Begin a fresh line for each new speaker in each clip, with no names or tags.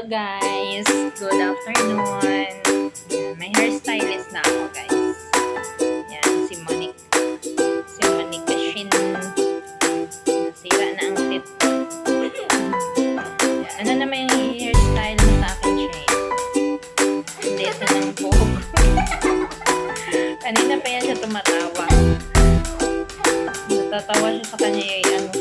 Hello guys! Good afternoon! May hairstylist na ako guys. Yan, si Monique. Si Monique Cashin. Nasira na ang. Yan, ano naman yung hairstyle sa akin siya eh. Hindi ito ng buhok. Kanina pa yan siya tumatawa. Natatawa siya sa kanya yung ano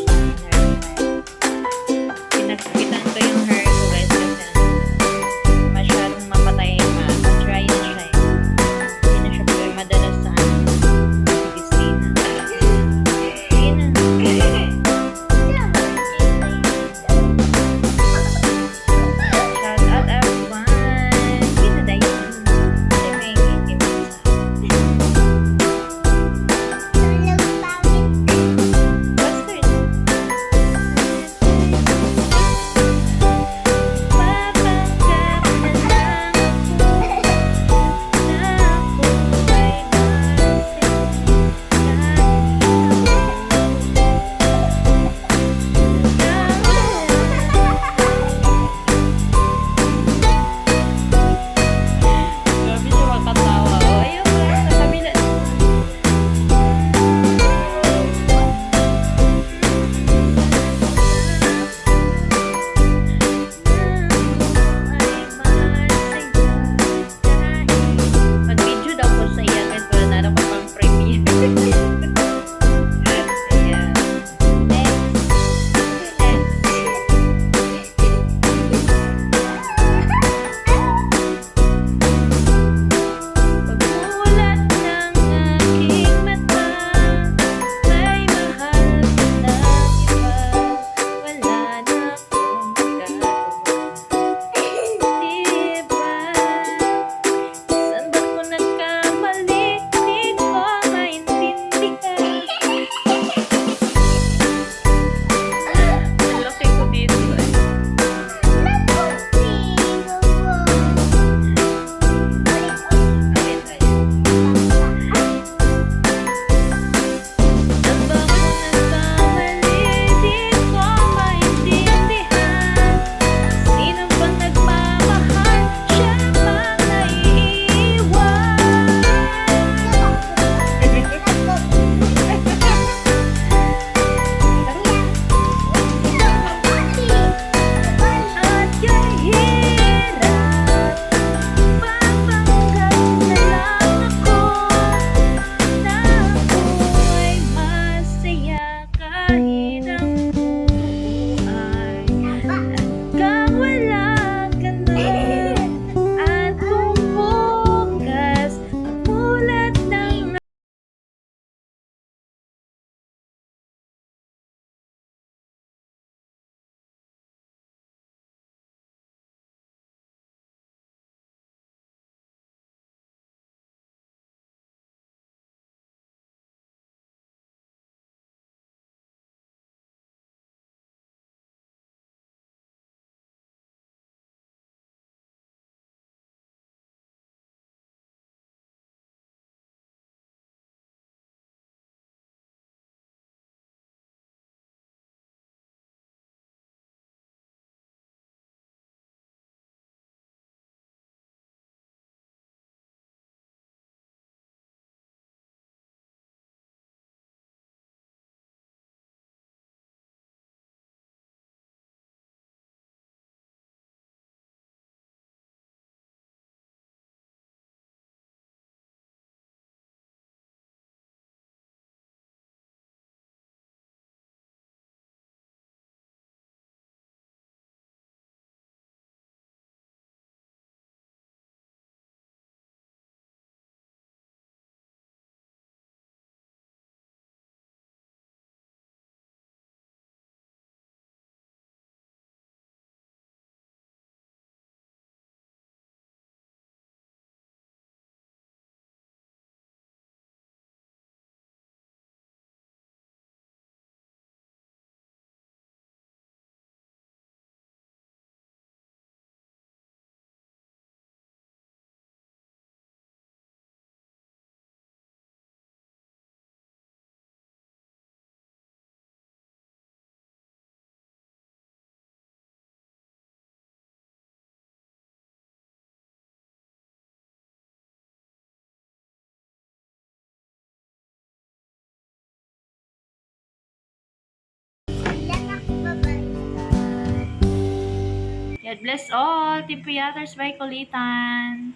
God bless all. Team Puyaters by Kulitan.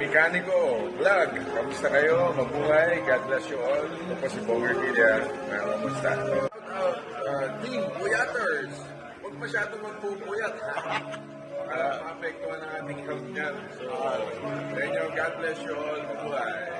Mekaniko, vlog. Kamusta kayo? Mabuhay. God bless you all. Ito po si Media. Uh, kamusta? Shout out, uh, Team Puyaters. Huwag masyado magpupuyat. Uh, maapektuhan ang ating health niyan. So, uh, God bless you all. Mabuhay.